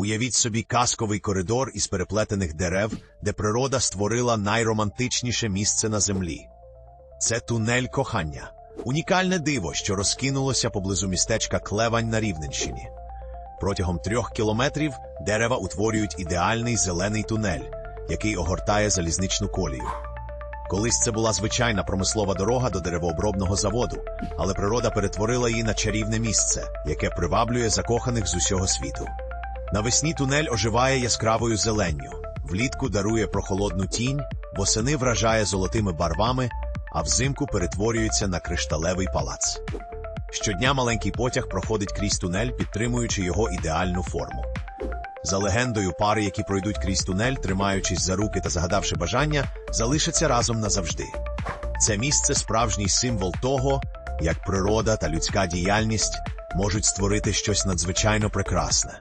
Уявіть собі казковий коридор із переплетених дерев, де природа створила найромантичніше місце на землі. Це тунель кохання, унікальне диво, що розкинулося поблизу містечка Клевань на Рівненщині. Протягом трьох кілометрів дерева утворюють ідеальний зелений тунель, який огортає залізничну колію. Колись це була звичайна промислова дорога до деревообробного заводу, але природа перетворила її на чарівне місце, яке приваблює закоханих з усього світу. Навесні тунель оживає яскравою зеленню, влітку дарує прохолодну тінь, восени вражає золотими барвами, а взимку перетворюється на кришталевий палац. Щодня маленький потяг проходить крізь тунель, підтримуючи його ідеальну форму. За легендою, пари, які пройдуть крізь тунель, тримаючись за руки та загадавши бажання, залишаться разом назавжди. Це місце справжній символ того, як природа та людська діяльність можуть створити щось надзвичайно прекрасне.